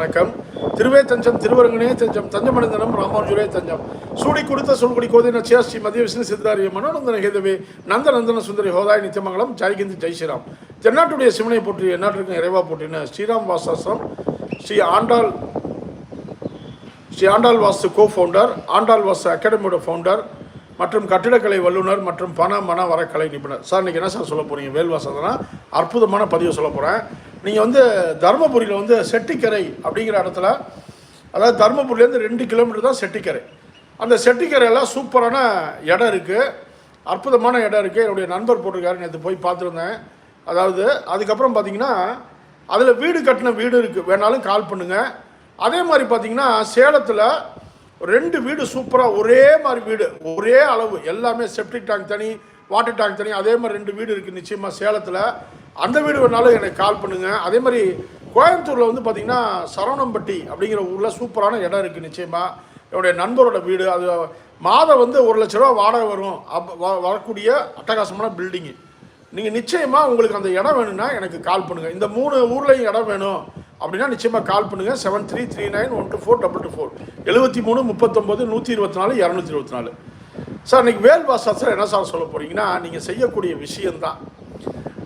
வணக்கம். திருவே தஞ்சம் திருவரங்கனே தஞ்சம் தஞ்சமடைந்தனம் ராமானுஜரே தஞ்சம். சூடி கொடுத்த சொல்குடி கோதை நச்சியா ஸ்ரீ மத்திய விஷ்ணு சித்தாரிய மனோநந்தன ஹேதவே நந்த நந்தன சுந்தரி ஹோதாய் நித்தியமங்கலம் ஜெயகிந்தி ஜெய் ஸ்ரீராம். தென்னாட்டுடைய சிவனை போற்றி எந்நாட்டிற்கும் இறைவா போற்றின ஸ்ரீராம் வாசாசம் ஸ்ரீ ஆண்டாள் ஸ்ரீ ஆண்டாள் வாஸ்து கோ ஃபவுண்டர் ஆண்டாள் வாஸ்து அகாடமியோட ஃபவுண்டர் மற்றும் கட்டிடக்கலை வல்லுநர் மற்றும் பண மன வரக்கலை நிபுணர். சார் இன்றைக்கி என்ன சார் சொல்ல போகிறீங்க வேல்வாசனா அற்புதமான பதிவு சொல்ல போகிறேன் நீங்கள் வந்து தருமபுரியில் வந்து செட்டிக்கரை அப்படிங்கிற இடத்துல அதாவது தருமபுரியிலேருந்து ரெண்டு கிலோமீட்டர் தான் செட்டிக்கரை. அந்த செட்டிக்கரையெல்லாம் சூப்பரான இடம் இருக்குது அற்புதமான இடம் இருக்குது என்னுடைய நண்பர் போட்டிருக்காரு நேற்று போய் பார்த்துருந்தேன். அதாவது அதுக்கப்புறம் பார்த்தீங்கன்னா அதில் வீடு கட்டின வீடு இருக்குது வேணாலும் கால் பண்ணுங்கள் அதே மாதிரி பார்த்தீங்கன்னா சேலத்தில் ரெண்டு வீடு சூப்பராக ஒரே மாதிரி வீடு ஒரே அளவு. எல்லாமே செப்டிக் டேங்க் தனி வாட்டர் டேங்க் தனி அதே மாதிரி ரெண்டு வீடு இருக்குது நிச்சயமாக சேலத்தில். அந்த வீடு வேணாலும் எனக்கு கால் பண்ணுங்கள் அதே மாதிரி கோயம்புத்தூரில் வந்து பார்த்திங்கன்னா சரவணம்பட்டி அப்படிங்கிற ஊரில் சூப்பரான இடம் இருக்குது நிச்சயமாக என்னுடைய நண்பரோட வீடு. அது மாதம் வந்து ஒரு லட்ச ரூபா வாடகை வரும். அப் வ- வரக்கூடிய அட்டகாசமான பில்டிங்கு நீங்கள் நிச்சயமாக உங்களுக்கு அந்த இடம் வேணும்னா எனக்கு கால் பண்ணுங்கள் இந்த மூணு ஊர்லேயும் இடம் வேணும் அப்படின்னா நிச்சயமாக கால் பண்ணுங்கள் seven three three nine one two four double two four எழுபத்தி மூணு முப்பத்தொம்போது நூற்றி இருபத்தி நாலு இரநூத்தி இருபத்தி நாலு. சார் இன்றைக்கி வேல் வாசாஸ்திரம் என்ன சார் சொல்ல போகிறீங்கன்னா நீங்கள் செய்யக்கூடிய விஷயந்தான்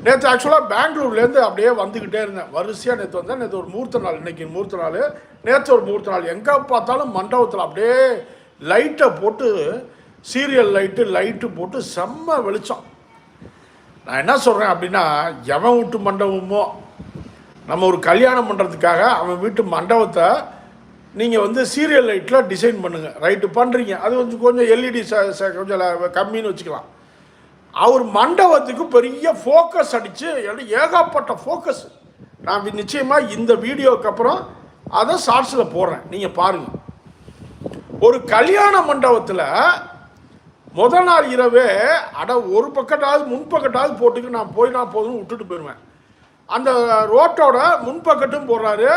நேற்று ஆக்சுவலாக பெங்களூர்லேருந்து அப்படியே வந்துக்கிட்டே இருந்தேன். வரிசையாக நேற்று வந்தேன். நேற்று ஒரு மூர்த்த நாள் இன்னைக்கு மூர்த்த நாள். நேற்று ஒரு மூர்த்த நாள். எங்கே பார்த்தாலும் மண்டபத்தில் அப்படியே லைட்டை போட்டு சீரியல் லைட்டு லைட்டு போட்டு செம்ம வெளிச்சம். நான் என்ன சொல்கிறேன் அப்படின்னா எவன் வீட்டு மண்டபமோ நம்ம ஒரு கல்யாணம் பண்ணுறதுக்காக அவன் வீட்டு மண்டபத்தை நீங்கள் வந்து சீரியல் லைட்டில் டிசைன் பண்ணுங்கள் ரைட்டு பண்ணுறீங்க அது கொஞ்சம் கொஞ்சம் எல்இடி கொஞ்சம் கம்மின்னு வச்சுக்கலாம். அவர் மண்டபத்துக்கு பெரிய ஃபோக்கஸ் அடித்து ஏகப்பட்ட ஃபோக்கஸ் நான் நிச்சயமாக இந்த வீடியோக்கு அப்புறம் அதை ஷார்ட்ஸில் போடுறேன். நீங்கள் பாருங்கள் ஒரு கல்யாண மண்டபத்தில் முத நாள் இரவே அட ஒரு பக்கட்டாவது முன்பக்கட்டாவது போட்டுக்கு நான் போய் நான் போதும்னு விட்டுட்டு போயிடுவேன். அந்த ரோட்டோட முன்பக்கட்டும் போடுறாரு.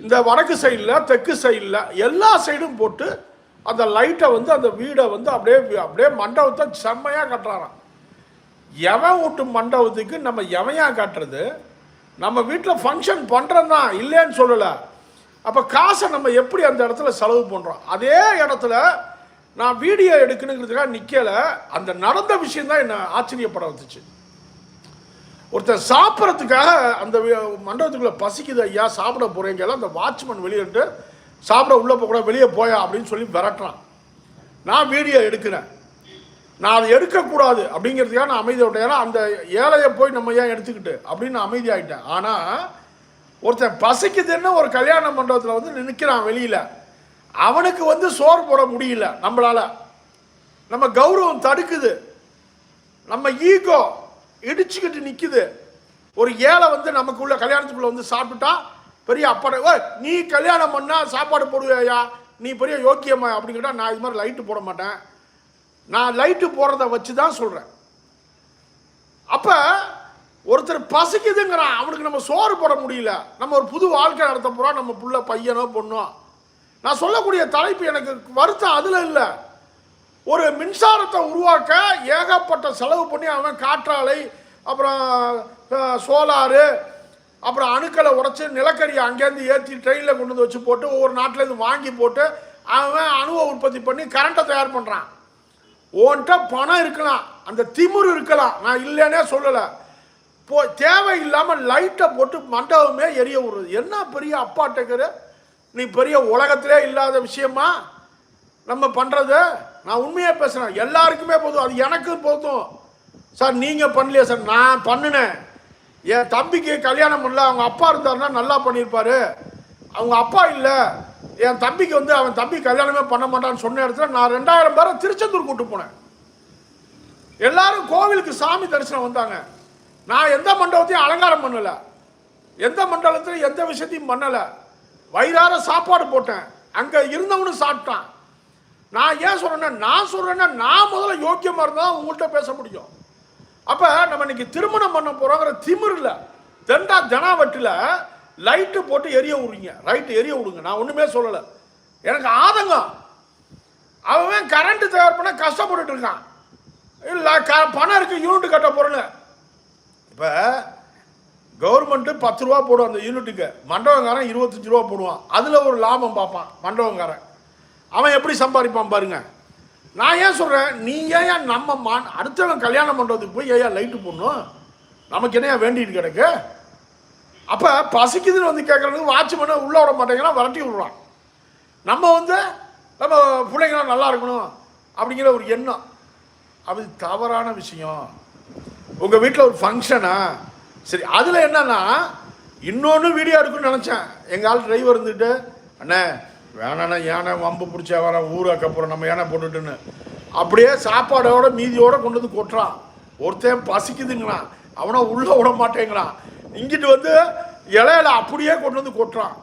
இந்த வடக்கு சைடில் தெற்கு சைடில் எல்லா சைடும் போட்டு அந்த லைட்டை வந்து அந்த வீடை வந்து அப்படியே அப்படியே மண்டபத்தை செம்மையாக கட்டுறாரான் எவன் ஊட்டும் மண்டபத்துக்கு நம்ம எவையா காட்டுறது? நம்ம வீட்டில் ஃபங்க்ஷன் பண்ணுறோம் தான் இல்லைன்னு சொல்லலை. அப்போ காசை நம்ம எப்படி அந்த இடத்துல செலவு பண்ணுறோம் அதே இடத்துல நான் வீடியோ எடுக்கணுங்கிறதுக்காக நிற்கலை அந்த நடந்த விஷயம் தான் என்னை ஆச்சரியப்பட வந்துச்சு ஒருத்தர் சாப்பிட்றதுக்காக அந்த மண்டபத்துக்குள்ளே பசிக்குது ஐயா சாப்பிட போகிறீங்கலாம் அந்த வாட்ச்மேன் வெளியிட்டு சாப்பிட உள்ளே போகக்கூடாது வெளியே போயா அப்படின்னு சொல்லி விரட்டுறான். நான் வீடியோ எடுக்கிறேன். நான் அதை எடுக்கக்கூடாது அப்படிங்கிறதுக்காக நான் அமைதி விட்டேன். ஏன்னா அந்த ஏழையை போய் நம்ம ஏன் எடுத்துக்கிட்டு அப்படின்னு நான் அமைதி ஆகிட்டேன் ஆனால் ஒருத்தன் பசிக்குதுன்னு ஒரு கல்யாண மண்டபத்தில் வந்து நிற்கிறான் வெளியில். அவனுக்கு வந்து சோறு போட முடியல நம்மளால். நம்ம கௌரவம் தடுக்குது. நம்ம ஈகோ இடிச்சுக்கிட்டு நிற்குது ஒரு ஏழை வந்து நமக்குள்ள கல்யாணத்துக்குள்ளே வந்து சாப்பிட்டுட்டா பெரிய அப்பாட நீ கல்யாணம் பண்ணால் சாப்பாடு போடுவேயா? நீ பெரிய யோக்கியமா? அப்படின்னு கேட்டால் நான் இது மாதிரி லைட்டு போட மாட்டேன். நான் லைட்டு போடுறத வச்சு தான் சொல்கிறேன் அப்போ ஒருத்தர் பசிக்குதுங்கிறான். அவனுக்கு நம்ம சோறு போட முடியல. நம்ம ஒரு புது வாழ்க்கை நடத்த போகிறோம் நம்ம புள்ள பையனோ பொண்ணோ. நான் சொல்லக்கூடிய தலைப்பு எனக்கு வருத்தம் அதில் இல்லை. ஒரு மின்சாரத்தை உருவாக்க ஏகப்பட்ட செலவு பண்ணி அவன் காற்றாலை அப்புறம் சோலாரு அப்புறம் அணுக்களை உடச்சி நிலக்கரியை அங்கேருந்து ஏற்றி ட்ரெயினில் கொண்டு வந்து வச்சு போட்டு ஒவ்வொரு நாட்டிலேருந்து வாங்கி போட்டு அவன் அணுவை உற்பத்தி பண்ணி கரண்ட்டை தயார் பண்ணுறான் உன்கிட்ட பணம் இருக்கலாம் அந்த திமிரு இருக்கலாம். நான் இல்லைன்னே சொல்லலை. போ தேவையில்லாமல் லைட்டை போட்டு மண்டபமே எரிய விடுறது. என்ன பெரிய அப்பாட்டக்கரு நீ பெரிய உலகத்திலே இல்லாத விஷயமா? நம்ம பண்ணுறது நான் உண்மையாக பேசுகிறேன் எல்லாருக்குமே போதும். அது எனக்கும் போதும். சார் நீங்கள் பண்ணலையா சார்? நான் பண்ணினேன். என் தம்பிக்கு கல்யாணம் பண்ணல. அவங்க அப்பா இருந்தாருன்னா நல்லா பண்ணியிருப்பாரு. அவங்க அப்பா இல்லை. என் தம்பிக்கு வந்து அவன் தம்பி கல்யாணமே பண்ண மாட்டான்னு சொன்ன இடத்துல நான் ரெண்டாயிரம் பேரை திருச்செந்தூர் கூட்டு போனேன். எல்லாரும் கோவிலுக்கு சாமி தரிசனம் வந்தாங்க. நான் எந்த மண்டபத்தையும் அலங்காரம் பண்ணலை. எந்த மண்டலத்திலையும் எந்த விஷயத்தையும் பண்ணலை. வயிறார சாப்பாடு போட்டேன். அங்கே இருந்தவனும் சாப்பிட்டான். நான் ஏன் சொல்கிறேன்னா நான் சொல்கிறேன்னா நான் முதல்ல யோக்கியமாக இருந்தால் உங்கள்கிட்ட பேச முடியும். அப்போ நம்ம இன்னைக்கு திருமணம் பண்ண போகிறோங்கிற திமிரில் இல்ல தெண்டா ஜனாவட்டில லைட்டு போட்டு எரிய விடுறீங்க. ரைட்டு எரிய விடுங்க. நான் ஒன்றுமே சொல்லலை. எனக்கு ஆதங்கம். அவன் கரண்ட் தயார் பண்ண கஷ்டப்பட்டுட்டு இருக்கான். இல்லை க பணம் இருக்கு யூனிட் கட்ட போறேன்னு. இப்போ கவர்மெண்ட்டு பத்து ரூபா போடும் அந்த யூனிட்டுக்கு மண்டபங்காரன் இருபத்தஞ்சு ரூபா போடுவான். அதில் ஒரு லாபம் பார்ப்பான் மண்டபங்காரன். அவன் எப்படி சம்பாதிப்பான் பாருங்க. நான் ஏன் சொல்கிறேன் நீ ஏன் நம்ம மா அடுத்தவன் கல்யாணம் பண்ணுறதுக்கு போய் ஏன் லைட்டு போடணும்? நமக்கு என்னையா வேண்டிட்டு கிடக்கு? அப்போ பசிக்குதுன்னு வந்து கேட்குறதுக்கு வாட்ச்மேனை உள்ளே விட மாட்டேங்கிறான் விரட்டி விடுறான். நம்ம வந்து நம்ம பிள்ளைங்களாம் நல்லா இருக்கணும் அப்படிங்கிற ஒரு எண்ணம். அது தவறான விஷயம். உங்கள் வீட்டில் ஒரு ஃபங்க்ஷனா சரி அதில் என்னன்னா இன்னொன்று வீடியோ எடுக்கணும்னு நினச்சேன். எங்கள் ஆள் டிரைவர் இருந்துட்டு அண்ணே வேணாண்ணா யானை வம்பு பிடிச்சா வர ஊராக்க போகிறோம் நம்ம யானை போட்டுட்டுன்னு. அப்படியே சாப்பாடோட மீதியோட கொண்டு வந்து கொட்டுறான். ஒருத்தன் பசிக்குதுங்கிறான். அவனை உள்ளே விட மாட்டேங்கிறான். இங்கிட்டு வந்து இலையில அப்படியே கொண்டு வந்து கொட்டுறான்.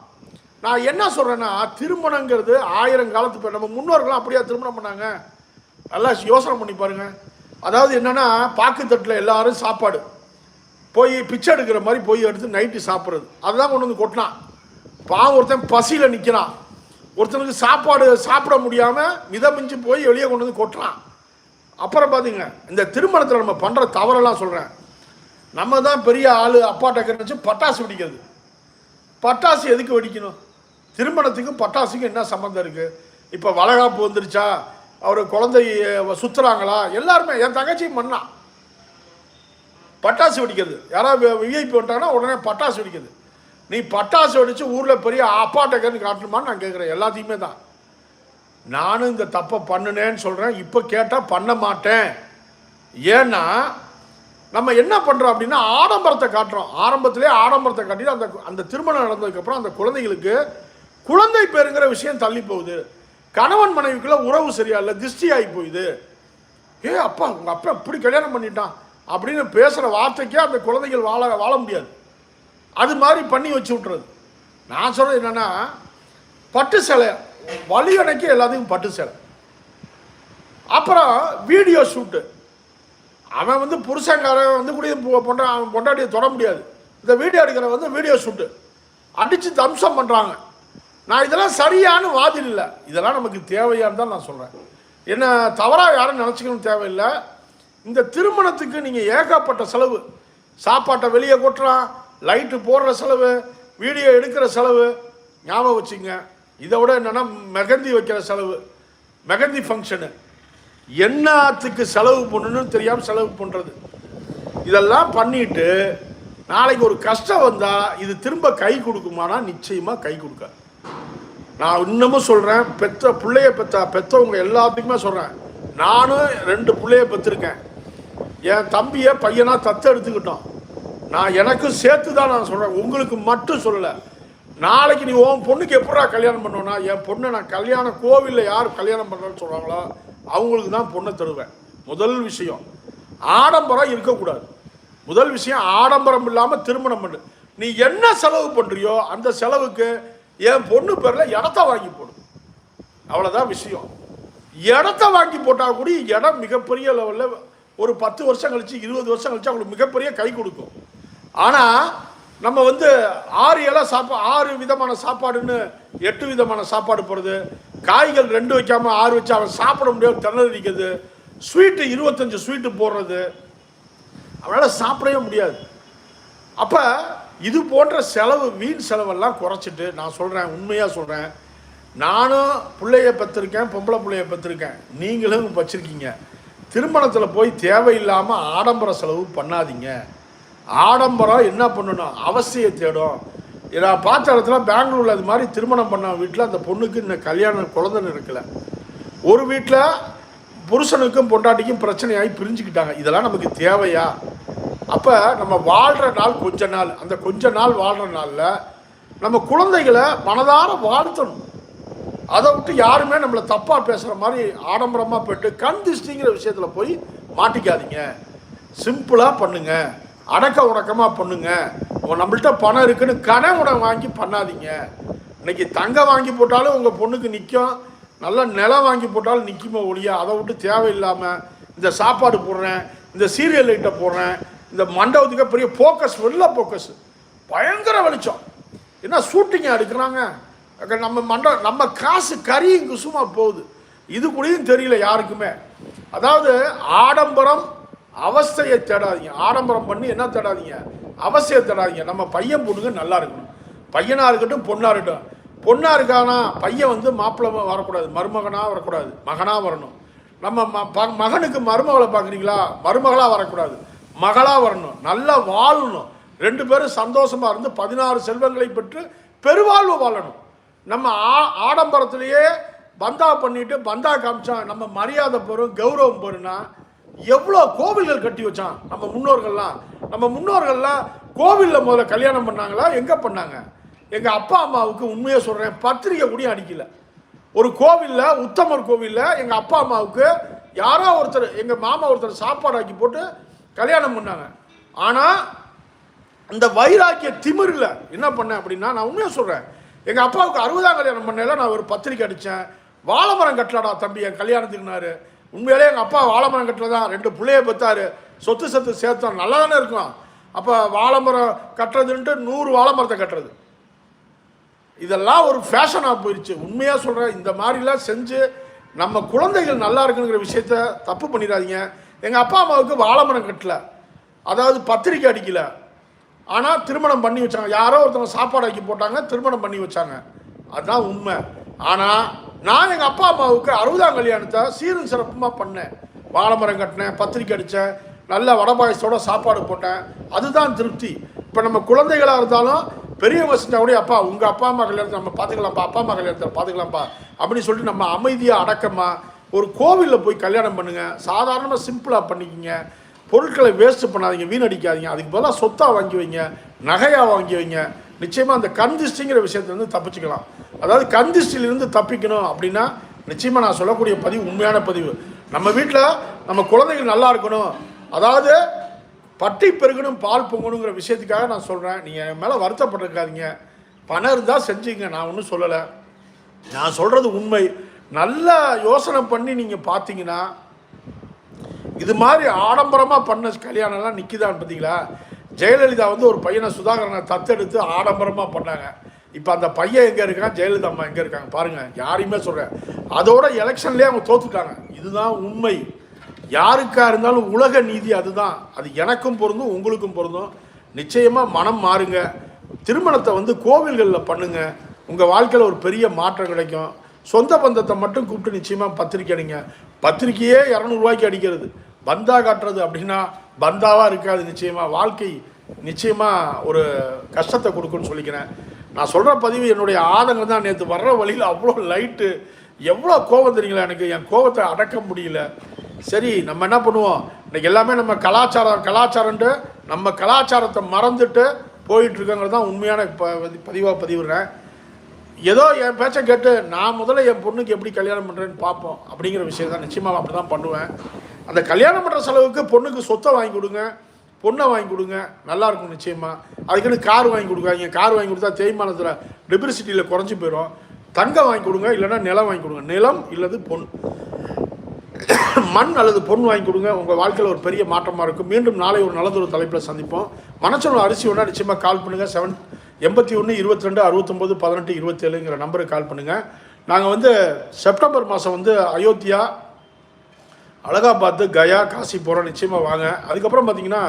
நான் என்ன சொல்கிறேன்னா திருமணங்கிறது ஆயிரம் காலத்து பேர் நம்ம முன்னோர்கள்லாம் அப்படியே திருமணம் பண்ணாங்க? நல்லா யோசனை பண்ணி பாருங்க. அதாவது என்னென்னா பாக்குத்தட்டில் எல்லாரும் சாப்பாடு. போய் பிச்சை எடுக்கிற மாதிரி போய் எடுத்து நைட்டு சாப்பிட்றது. அதுதான் கொண்டு வந்து கொட்டினான். பாவம் ஒருத்தன் பசியில் நிற்கிறான் ஒருத்தனுக்கு சாப்பாடு சாப்பிட முடியாமல் மிதமிஞ்சு போய் வெளியே கொண்டு வந்து கொட்டுறான். அப்புறம் பார்த்தீங்க இந்த திருமணத்தில் நம்ம பண்ணுற தவறெல்லாம் சொல்கிறேன் நம்ம தான் பெரிய ஆள் அப்பாட்ட நினச்சி பட்டாசு வெடிக்கிறது. பட்டாசு எதுக்கு வெடிக்கணும்? திருமணத்துக்கும் பட்டாசுக்கும் என்ன சம்மந்தம் இருக்குது இப்போ வளகாப்பு வந்துருச்சா? அவர் குழந்தை சுற்றுறாங்களா எல்லாருமே என் தங்கச்சியும் மண்ணா பட்டாசு வெடிக்கிறது. யாராவது விஐபி வந்துட்டாங்கன்னா உடனே பட்டாசு வெடிக்கிறது. நீ பட்டாசு வெடித்து ஊரில் பெரிய அப்பாட்டக்கன்னு காட்டணுமான்னு நான் கேட்குறேன் எல்லாத்தையுமே தான். நானும் இந்த தப்பை பண்ணுனேன்னு சொல்கிறேன் இப்போ கேட்டால் பண்ண மாட்டேன். ஏன்னா நம்ம என்ன பண்ணுறோம் அப்படின்னா ஆடம்பரத்தை காட்டுறோம். ஆரம்பத்திலே ஆடம்பரத்தை காட்டி அந்த அந்த திருமணம் நடந்ததுக்கப்புறம் அந்த குழந்தைகளுக்கு குழந்தை பேருங்கிற விஷயம் தள்ளி போகுது. கணவன் மனைவிக்குள்ள உறவு சரியா இல்லை திருஷ்டி ஆகி போகுது. ஏ அப்பா உங்கள் அப்பா இப்படி கல்யாணம் பண்ணிட்டான் அப்படின்னு பேசுகிற வார்த்தைக்கே அந்த குழந்தைகள் வாழ வாழ முடியாது. அது மாதிரி பண்ணி வச்சு விட்றது நான் சொல்கிறது என்னென்னா பட்டு சேலை வலி அணைக்கு எல்லாத்துக்கும் பட்டு சேலை. அப்புறம் வீடியோ ஷூட்டு. அவன் வந்து புருஷங்காரன் வந்து கூட பொண்டா அவன் பொண்டாட்டியை தொட முடியாது. இந்த வீடியோ எடுக்கிற வந்து வீடியோ ஷூட்டு. அடித்து தம்சம் பண்ணுறாங்க நான் இதெல்லாம் சரியானு வாதில் இல்லை. இதெல்லாம் நமக்கு தேவையான்னு தான் நான் சொல்கிறேன் என்ன தவறாக யாரும் நினச்சிக்கணும் தேவையில்லை. இந்த திருமணத்துக்கு நீங்கள் ஏகப்பட்ட செலவு. சாப்பாட்டை வெளியே கொட்டுறான் லைட்டு போடுற செலவு வீடியோ எடுக்கிற செலவு. ஞாபகம் வச்சுங்க. இதை விட என்னென்னா மெகந்தி வைக்கிற செலவு. மெகந்தி ஃபங்க்ஷனு என்னத்துக்கு செலவு பண்ணணும்னு தெரியாமல் செலவு பண்ணுறது இதெல்லாம் பண்ணிட்டு நாளைக்கு ஒரு கஷ்டம் வந்தால் இது திரும்ப கை கொடுக்குமானா நிச்சயமாக கை கொடுக்காது. நான் இன்னமும் சொல்கிறேன் பெற்ற பிள்ளைய பெற்ற பெற்றவங்க எல்லாத்துக்குமே சொல்கிறேன் நானும் ரெண்டு பிள்ளைய பெற்றிருக்கேன் என் தம்பியை பையனாக தத்து எடுத்துக்கிட்டோம். நான் எனக்கும் சேர்த்து தான் நான் சொல்கிறேன் உங்களுக்கு மட்டும் சொல்லலை. நாளைக்கு நீ உன் பொண்ணுக்கு எப்படா கல்யாணம் பண்ணுவேன்னா என் பொண்ணை நான் கல்யாண கோவிலில் யார் கல்யாணம் பண்ணுறேன்னு சொல்கிறாங்களோ அவங்களுக்கு தான் பொண்ணை தருவேன். முதல் விஷயம் ஆடம்பரம் இருக்கக்கூடாது. முதல் விஷயம் ஆடம்பரம் இல்லாமல் திருமணம் பண்ணு. நீ என்ன செலவு பண்ணுறியோ அந்த செலவுக்கு என் பொண்ணு பேரில் இடத்த வாங்கி போடும் அவ்வளோதான் விஷயம். இடத்த வாங்கி போட்டால் கூட இடம் மிகப்பெரிய லெவலில் ஒரு பத்து வருஷம் கழிச்சு இருபது வருஷம் கழித்து அவங்களுக்கு மிகப்பெரிய கை கொடுக்கும். ஆனால் நம்ம வந்து ஆறு இலை சாப்பா ஆறு விதமான சாப்பாடுன்னு எட்டு விதமான சாப்பாடு போடுறது காய்கள் ரெண்டு வைக்காம ஆறு வச்சு அவன் சாப்பிட முடியாது திணறிக்கிறது ஸ்வீட்டு இருபத்தஞ்சு ஸ்வீட்டு போடுறது. அவனால் சாப்பிடவே முடியாது. அப்போ இது போன்ற செலவு வீண் செலவெல்லாம் குறைச்சிட்டு நான் சொல்கிறேன் உண்மையாக சொல்கிறேன் நானும் பிள்ளைய பெற்றிருக்கேன் பொம்பளை பிள்ளைய பெற்றிருக்கேன். நீங்களும் வச்சுருக்கீங்க. திருமணத்தில் போய் தேவையில்லாமல் ஆடம்பர செலவு பண்ணாதீங்க. ஆடம்பரம் என்ன பண்ணணும்? அவசியம் தேடும். நான் பார்த்த இடத்துல பெங்களூரில் அது மாதிரி திருமணம் பண்ண வீட்டில் அந்த பொண்ணுக்கு இந்த கல்யாணம் குழந்தைன்னு இருக்கல ஒரு வீட்டில் புருஷனுக்கும் பொண்டாட்டிக்கும் பிரச்சனையாகி பிரிஞ்சுக்கிட்டாங்க. இதெல்லாம் நமக்கு தேவையா? அப்போ நம்ம வாழ்கிற நாள் கொஞ்ச நாள். அந்த கொஞ்ச நாள் வாழ்கிற நாளில் நம்ம குழந்தைகளை மனதார வாழ்த்தணும். அதை விட்டு யாருமே நம்மளை தப்பாக பேசுகிற மாதிரி ஆடம்பரமாக போயிட்டு கண் திருஷ்டிங்கிற விஷயத்தில் போய் மாட்டிக்காதீங்க. சிம்பிளாக பண்ணுங்கள் அடக்க உடக்கமாக பண்ணுங்க. உங்க நம்மள்ட்ட பணம் இருக்குன்னு கடை உடன் வாங்கி பண்ணாதீங்க. இன்னைக்கு தங்கம் வாங்கி போட்டாலும் உங்கள் பொண்ணுக்கு நிற்கும் நல்ல நிலம் வாங்கி போட்டாலும் நிற்குமோ ஒழியா அதை விட்டு தேவையில்லாமல் இந்த சாப்பாடு போடுறேன் இந்த சீரியல் லைட்டை போடுறேன் இந்த மண்டபத்துக்கு பெரிய ஃபோக்கஸ் வெளில ஃபோக்கஸ் பயங்கர வெளிச்சம். என்ன ஷூட்டிங்காக எடுக்கிறாங்க? நம்ம மண்ட நம்ம காசு கரியும் குசுமாக போகுது. இது கூடயும் தெரியல யாருக்குமே. அதாவது ஆடம்பரம் அவஸ்தையை தேடாதீங்க. ஆடம்பரம் பண்ணி என்ன தேடாதீங்க? அவசியம் தேடாதீங்க. நம்ம பையன் பொண்ணுங்க நல்லா இருக்கணும். பையனாக இருக்கட்டும் பொண்ணாக இருக்கட்டும். பொண்ணாக இருக்கானா பையன் வந்து மாப்பிள்ளை வரக்கூடாது. மருமகனாக வரக்கூடாது. மகனாக வரணும். நம்ம ம ப- மகனுக்கு மருமகளை பார்க்குறீங்களா? மருமகளாக வரக்கூடாது. மகளாக வரணும். நல்லா வாழணும். ரெண்டு பேரும் சந்தோஷமாக இருந்து பதினாறு செல்வங்களை பெற்று பெருவாழ்வு வாழணும். நம்ம ஆ ஆடம்பரத்திலேயே பந்தா பண்ணிட்டு பந்தா காமிச்சா நம்ம மரியாதை போகிறோம் கௌரவம் பெறுனா எவ்வளோ கோவில்கள் கட்டி வச்சான் நம்ம முன்னோர்கள்லாம்? நம்ம முன்னோர்கள்லாம் கோவிலில் முதல்ல கல்யாணம் பண்ணாங்களா? எங்கே பண்ணாங்க? எங்கள் அப்பா அம்மாவுக்கு உண்மையை சொல்கிறேன் பத்திரிக்கை கூட அடிக்கல. ஒரு கோவிலில் உத்தமர் கோவிலில் எங்கள் அப்பா அம்மாவுக்கு யாரோ ஒருத்தர் எங்கள் மாமா ஒருத்தர் சாப்பாடு ஆக்கி போட்டு கல்யாணம் பண்ணாங்க. ஆனால் இந்த வைராக்கிய திமிரில் என்ன பண்ணேன் அப்படின்னா நான் உண்மையாக சொல்கிறேன் எங்கள் அப்பாவுக்கு அறுபதாம் கல்யாணம் பண்ணல நான் ஒரு பத்திரிக்கை அடித்தேன் வாழைமரம் கட்டலடா தம்பி என் கல்யாணத்துக்குனாரு உண்மையிலே எங்கள் அப்பா வாழைமரம் கட்டல தான் ரெண்டு பிள்ளைய பெற்றாரு சொத்து சொத்து சேர்த்தோம். நல்லா தானே இருக்கும். அப்போ வாழைமரம் கட்டுறதுன்ட்டு நூறு வாழைமரத்தை கட்டுறது. இதெல்லாம் ஒரு ஃபேஷனாக போயிடுச்சு உண்மையாக சொல்கிறேன் இந்த மாதிரிலாம் செஞ்சு நம்ம குழந்தைகள் நல்லா இருக்குங்கிற விஷயத்த தப்பு பண்ணிடாதீங்க. எங்கள் அப்பா அம்மாவுக்கு வாழைமரம் கட்டல. அதாவது பத்திரிக்கை அடிக்கல. ஆனால் திருமணம் பண்ணி வச்சாங்க. யாரோ ஒருத்தவங்க சாப்பாடு ஆக்கி போட்டாங்க திருமணம் பண்ணி வச்சாங்க. அதுதான் உண்மை. ஆனால் நான் எங்கள் அப்பா அம்மாவுக்கு அறுபதாம் கல்யாணத்தை சீரும் சிறப்புமாக பண்ணேன். வாழைமரம் கட்டினேன் பத்திரிக்கை அடித்தேன் நல்ல வடபாயசத்தோட சாப்பாடு போட்டேன். அதுதான் திருப்தி. இப்போ நம்ம குழந்தைகளாக இருந்தாலும் பெரியவங்க செஞ்சா கூட அப்பா உங்கள் அப்பா அம்மா கல்யாணத்தை நம்ம பார்த்துக்கலாம்ப்பா அப்பா அம்மா கல்யாணத்தை பார்த்துக்கலாம்ப்பா அப்படின்னு சொல்லிட்டு நம்ம அமைதியாக அடக்கமாக ஒரு கோவிலில் போய் கல்யாணம் பண்ணுங்க. சாதாரணமாக சிம்பிளாக பண்ணிக்கிங்க. பொருட்களை வேஸ்ட் பண்ணாதீங்க வீணடிக்காதீங்க. அதுக்கு பதிலாக சொத்தாக வாங்கி வைங்க நகையாக வாங்கி வைங்க. நிச்சயமாக அந்த கந்திஷ்டிங்கிற விஷயத்துலேருந்து தப்பிச்சுக்கலாம். அதாவது கந்திஷ்டிலிருந்து தப்பிக்கணும் அப்படின்னா நிச்சயமாக நான் சொல்லக்கூடிய பதிவு உண்மையான பதிவு. நம்ம வீட்டில் நம்ம குழந்தைகள் நல்லா இருக்கணும். அதாவது பட்டி பெருகணும் பால் பொங்கணுங்கிற விஷயத்துக்காக நான் சொல்கிறேன் நீங்கள் என் மேலே வருத்தப்பட்டிருக்காதீங்க. பணம் இருந்தால் செஞ்சுங்க நான் ஒன்றும் சொல்லலை. நான் சொல்கிறது உண்மை. நல்லா யோசனை பண்ணி நீங்கள் பார்த்தீங்கன்னா இது மாதிரி ஆடம்பரமாக பண்ண கல்யாணம்லாம் நிற்கிதான் பார்த்தீங்களா? ஜெயலலிதா வந்து ஒரு பையனை சுதாகரனை தத்தெடுத்து ஆடம்பரமாக பண்ணாங்க. இப்போ அந்த பையன் எங்கே இருக்கான்? ஜெயலலிதா அம்மா எங்கே இருக்காங்க? பாருங்கள் யாரையுமே சொல்கிறேன் அதோட எலெக்ஷன்லேயே அவங்க தோத்துட்டாங்க. இதுதான் உண்மை. யாருக்கா இருந்தாலும் உலக நீதி அதுதான். அது எனக்கும் பொருந்தும் உங்களுக்கும் பொருந்தும். நிச்சயமாக மனம் மாறுங்க. திருமணத்தை வந்து கோவில்களில் பண்ணுங்க. உங்கள் வாழ்க்கையில் ஒரு பெரிய மாற்றம் கிடைக்கும். சொந்த பந்தத்தை மட்டும் கூப்பிட்டு நிச்சயமாக பத்திரிக்கை அடிங்க. பத்திரிக்கையே இரநூறுவாய்க்கு அடிக்கிறது. பந்தா காட்டுறது அப்படின்னா பந்தாவாக இருக்காது நிச்சயமாக வாழ்க்கை நிச்சயமாக ஒரு கஷ்டத்தை கொடுக்குன்னு சொல்லிக்கிறேன். நான் சொல்கிற பதிவு என்னுடைய ஆதங்கம் தான். நேற்று வர்ற வழியில் அவ்வளோ லைட்டு எவ்வளோ கோபம் தெரியுங்களா எனக்கு? என் கோபத்தை அடக்க முடியல. சரி நம்ம என்ன பண்ணுவோம்? இன்றைக்கி எல்லாமே நம்ம கலாச்சாரம் கலாச்சாரம்ட்டு நம்ம கலாச்சாரத்தை மறந்துட்டு போயிட்டுருக்கங்கிறது தான் உண்மையான இப்போ பதிவாக பதிவிடுறேன். ஏதோ என் பேச்சை கேட்டு நான் முதல்ல என் பொண்ணுக்கு எப்படி கல்யாணம் பண்ணுறேன்னு பார்ப்போம் அப்படிங்கிற விஷயம் தான் நிச்சயமாக அப்படி தான் பண்ணுவேன். அந்த கல்யாணம் பண்ணுற செலவுக்கு பொண்ணுக்கு சொத்தை வாங்கி கொடுங்க. பொண்ணை வாங்கி கொடுங்க நல்லாயிருக்கும் நிச்சயமாக அதுக்குன்னு கார் வாங்கி கொடுக்காதீங்க. கார் வாங்கி கொடுத்தா தேய்மானத்தில் டெபிரிசிட்டியில் குறைஞ்சி போயிடும் தங்கம் வாங்கி கொடுங்க இல்லைன்னா நிலம் வாங்கி கொடுங்க. நிலம் இல்லது பொன். மண் அல்லது பொன் வாங்கி கொடுங்க. உங்கள் வாழ்க்கையில் ஒரு பெரிய மாற்றமாக இருக்கும். மீண்டும் நாளை ஒரு நல்லதொரு தலைப்பில் சந்திப்போம். மனச்சொல் அரிசி ஒன்றா நிச்சயமாக கால் பண்ணுங்கள் செவன் எண்பத்தி ஒன்று இருபத்தி ரெண்டு அறுபத்தொம்போது பதினெட்டு இருபத்தேழுங்கிற நம்பருக்கு கால் பண்ணுங்கள் நாங்கள் வந்து செப்டம்பர் மாதம் வந்து அயோத்தியா அழகாக பார்த்து கயா காசி போகிறோம் நிச்சயமாக வாங்க. அதுக்கப்புறம் பார்த்தீங்கன்னா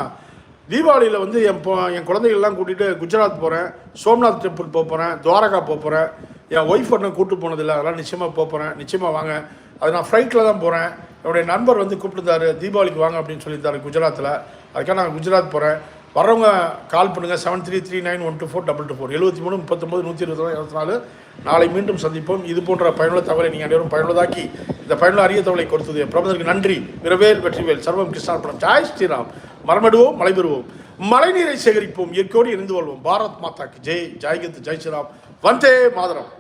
தீபாவளியில் வந்து என் போ என் குழந்தைகள்லாம் கூட்டிகிட்டு குஜராத் போகிறேன் சோம்நாத் டெம்பிள் போக போகிறேன் துவாரகா போக போகிறேன் என் ஒய்ஃப் ஒன்றும் கூப்பிட்டு போனதில்லை அதெல்லாம் நிச்சயமாக போக போகிறேன் நிச்சயமாக வாங்க. அது நான் ஃப்ளைட்டில் தான் போகிறேன் என்னுடைய நண்பர் வந்து கூப்பிட்டுருந்தாரு தீபாவளிக்கு வாங்க அப்படின்னு சொல்லியிருந்தாரு குஜராத்தில் அதுக்காக நான் குஜராத் போகிறேன் வரவங்க கால் பண்ணுங்கள் seven three three nine one two four double two four எழுபத்தி மூணு முப்பத்தொம்பது நூற்றி இருபத்தி இருபத்தி நாலு. நாளை மீண்டும் சந்திப்போம். இது போன்ற பயனுள்ள தகவலை நீங்கள் அனைவரும் பயனுள்ளதாக்கி இந்த பயனுள்ள அரிய தகவலை கொடுத்தது. பிரபந்தருக்கு நன்றி. விரவேல் வெற்றிவேல் சர்வம் கிருஷ்ணாபுரம் ஜாய் ஸ்ரீராம். மரமடுவோம் மழை பெறுவோம் மழைநீரை சேகரிப்போம். இயற்கையோடு இருந்து கொள்வோம். பாரத் மாதாக்கு ஜெய். ஜெய்கந்த் ஜெய் ஸ்ரீராம். வந்தே மாதரம்.